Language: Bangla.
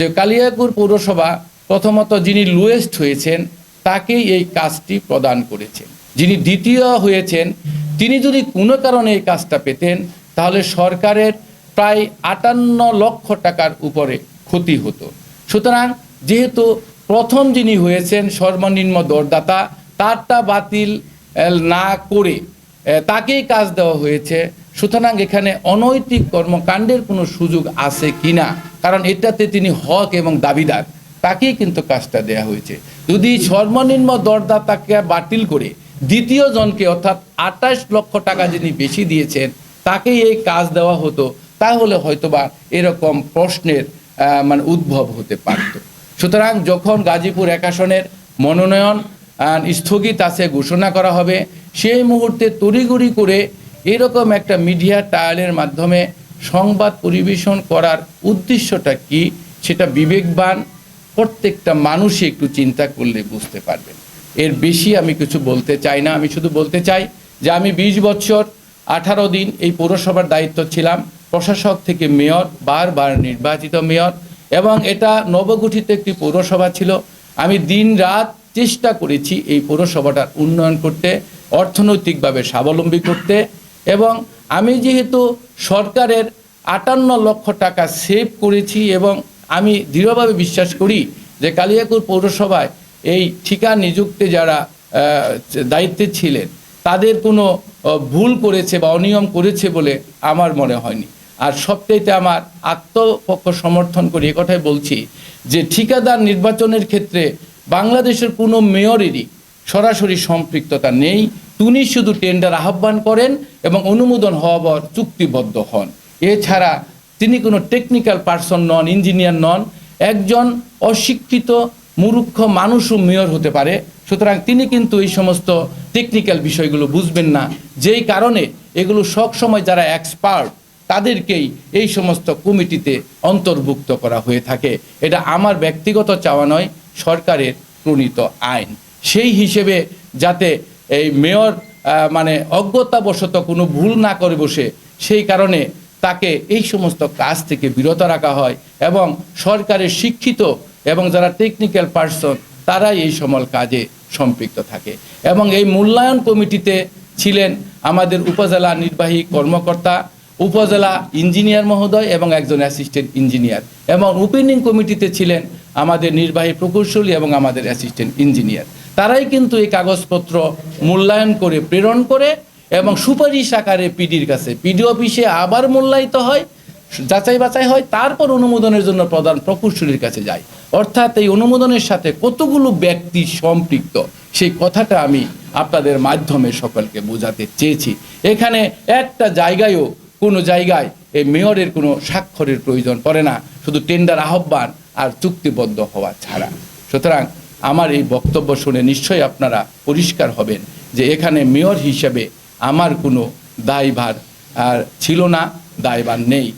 যে কালিয়াকুর পৌরসভা প্রথমত যিনি লুয়েস্ট হয়েছেন, তাকেই এই কাজটি প্রদান করেছেন। যিনি দ্বিতীয় হয়েছেন, তিনি যদি কোনো কারণে এই কাজটা পেতেন, তাহলে সরকারের প্রায় আটান্ন লক্ষ টাকার উপরে ক্ষতি হতো। সুতরাং যেহেতু প্রথম যিনি হয়েছেন সর্বনিম্ন দরদাতা, তারটা বাতিল না করে তাকেই কাজ দেওয়া হয়েছে। সুতরাং এখানে অনৈতিক কর্মকাণ্ডের কোনো সুযোগ আছে কিনা? কারণ এটাতে তিনি হক এবং দাবিদার। তাকেই কিন্তু কাজটা দেয়া হয়েছে। যদি সর্বনিম্ন দরদাতাকে বাতিল করে দ্বিতীয় জনকে অর্থাৎ আঠাশ লক্ষ টাকা যিনি বেশি দিয়েছেন, তাকেই এই কাজ দেওয়া হতো, তাহলে হয়তোবা এরকম প্রশ্নের মানে উদ্ভব হতে পারত। সুতরাং যখন গাজীপুর এক আসনের মনোনয়ন স্থগিত আছে, ঘোষণা করা হবে, সেই মুহূর্তে তড়িঘড়ি করে এরকম একটা মিডিয়া ট্রায়ালের মাধ্যমে সংবাদ পরিবেশন করার উদ্দেশ্যটা কি? সেটা বিবেকবান, প্রত্যেকটা মানুষই একটু চিন্তা করলে বুঝতে পারবেন। এর বেশি আমি কিছু বলতে চাই না। আমি শুধু বলতে চাই যে আমি বিশ বছর, আঠারো দিন এই পৌরসভার দায়িত্ব ছিলাম। প্রশাসক থেকে মেয়র, বারবার নির্বাচিত মেয়র এবং এটা নবগঠিত একটি পৌরসভা ছিল। আমি দিন রাত চেষ্টা করেছি এই পৌরসভাটার উন্নয়ন করতে, অর্থনৈতিকভাবে স্বাবলম্বী করতে এবং আমি যেহেতু সরকারের আটান্ন লক্ষ টাকা সেভ করেছি এবং আমি দৃঢ়ভাবে বিশ্বাস করি যে কালিয়াকুর পৌরসভায় এই ঠিকা নিযুক্তে যারা দায়িত্বে ছিলেন, তাদের কোনো ভুল করেছে বা অনিয়ম করেছে বলে আমার মনে হয়নি। আর সবচাইতে আমার আত্মপক্ষ সমর্থন করে কথাই বলছি যে ঠিকাদার নির্বাচনের ক্ষেত্রে বাংলাদেশের কোনো মেয়রেরই সরাসরি সম্পৃক্ততা নেই তিনি শুধু টেন্ডার আহ্বান করেন এবং অনুমোদন হওয়ার চুক্তিবদ্ধ হন। এছাড়া তিনি কোনো টেকনিক্যাল পার্সন নন ইঞ্জিনিয়ার নন, একজন অশিক্ষিত, মূর্খ মানুষও মেয়র হতে পারে। সুতরাং তিনি কিন্তু এই সমস্ত টেকনিক্যাল বিষয়গুলো বুঝবেন না। যেই কারণে এগুলো সবসময় যারা এক্সপার্ট তাদেরকেই এই সমস্ত কমিটিতে অন্তর্ভুক্ত করা হয়ে থাকে। এটা আমার ব্যক্তিগত চাওয়া নয়, সরকারের প্রণীত আইন। সেই হিসেবে যাতে এই মেয়র মানে অজ্ঞতাবশত কোনো ভুল না করে বসে, সেই কারণে তাকে এই সমস্ত কাজ থেকে বিরত রাখা হয় এবং সরকারের শিক্ষিত এবং যারা টেকনিক্যাল পার্সন তারাই এই সমল কাজে সম্পৃক্ত থাকে। এবং এই মূল্যায়ন কমিটিতে ছিলেন আমাদের উপজেলা নির্বাহী কর্মকর্তা, উপজেলা ইঞ্জিনিয়ার মহোদয় এবং একজন অ্যাসিস্ট্যান্ট ইঞ্জিনিয়ার এবং ওপেনিং কমিটিতে ছিলেন আমাদের নির্বাহী প্রকৌশলী এবং আমাদের অ্যাসিস্ট্যান্ট ইঞ্জিনিয়ার তারাই কিন্তু এই কাগজপত্র মূল্যায়ন করে, প্রেরণ করে এবং সুপারিশ আকারে পিডির কাছে। পিডি অফিসে আবার মূল্যায়িত হয়, যাচাই বাছাই হয়, তারপর অনুমোদনের জন্য প্রধান প্রকৌশলীর কাছে যায়। অর্থাৎ এই অনুমোদনের সাথে কতগুলো ব্যক্তি সম্পৃক্ত, সেই কথাটা আমি আপনাদের মাধ্যমে সকলকে বোঝাতে চেয়েছি। এখানে একটা জায়গায়ও, কোনো জায়গায় এই মেয়রের কোনো স্বাক্ষরের প্রয়োজন পড়ে না, শুধু টেন্ডার আহ্বান আর চুক্তিবদ্ধ হওয়া ছাড়া। সুতরাং আমার এই বক্তব্য শুনে নিশ্চয়ই আপনারা পরিষ্কার হবেন যে এখানে মেয়র হিসেবে আমার কোনো দায়ভার আর ছিল না, দায়ভার নেই।